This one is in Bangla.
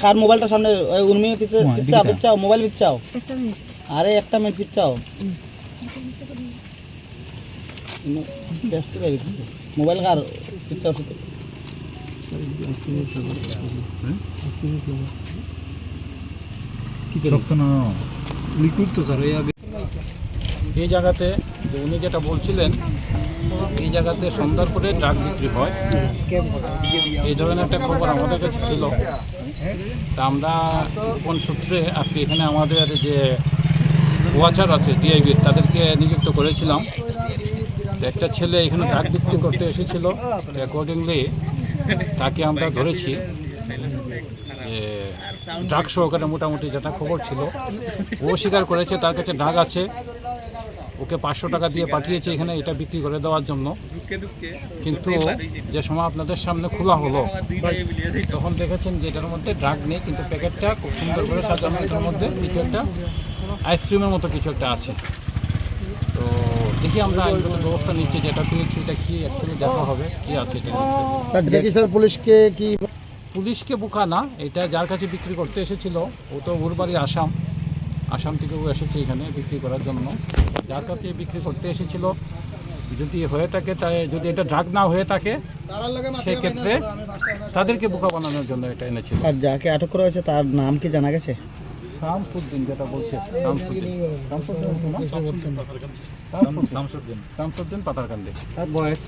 কার মোবাইলটা সামনে ওই উর্মি পিছে পিছাও পিছাও মোবাইল পিছাও আরে একটা মিনিট ভাই, মোবাইল কার স্যার এই জায়গাতে উনি যেটা বলছিলেন এই জায়গাতে সন্ধ্যার পরে ড্রাগ বিক্রি হয়। এই ধরনের একটা খবর আমাদের কাছে ছিল। তা আমরা কোন সূত্রে আজকে এখানে আমাদের যে ওয়াচার আছে ডিআইবির তাদেরকে নিযুক্ত করেছিলাম। একটা ছেলে এখানে ড্রাগ বিক্রি করতে এসেছিল। অ্যাকর্ডিংলি তাকে আমরা ধরেছি ড্রাগ সহকারে মোটামুটি যেটা খবর ছিল, ও স্বীকার করেছে, তার কাছে ড্রাগ আছে। ওকে পাঁচশো টাকা দিয়ে পাঠিয়েছে এখানে এটা বিক্রি করে দেওয়ার জন্য। কিন্তু যে সময় আপনাদের সামনে খোলা হলো তখন দেখেছেন যে এটার মধ্যে ড্রাগ নেই কিন্তু প্যাকেটটা খুব সুন্দর করে সাজানো এটার মধ্যে কিছু একটা আইসক্রিমের মতো কিছু একটা আছে। তো দেখি আমরা আইনগত ব্যবস্থা নিচ্ছি যেটা পেয়েছি এটা কি অ্যাকচুয়ালি দেখা হবে কি আছে এটা স্যার পুলিশকে কি পুলিশকে বোকা না এটা যার কাছে বিক্রি করতে এসেছিল ও তো ওর বাড়ি আসাম। আসাম থেকেও এসেছে এখানে বিক্রি করার জন্য। যার কাছে বিক্রি করতে এসেছিল। যদি হয়ে থাকে তাই যদি এটা ড্রাগ না হয়ে থাকে সেক্ষেত্রে তাদেরকে বোকা বানানোর জন্য এটা এনেছিল। স্যার যাকে আটক করা হয়েছে তার নাম কি জানা গেছে? শামসুদ্দিন যেটা বলছে শামসুদ্দিন। শামসুদ্দিন। শামসুদ্দিন। শামসুদ্দিন পাতারকান্দি। তার বয়স?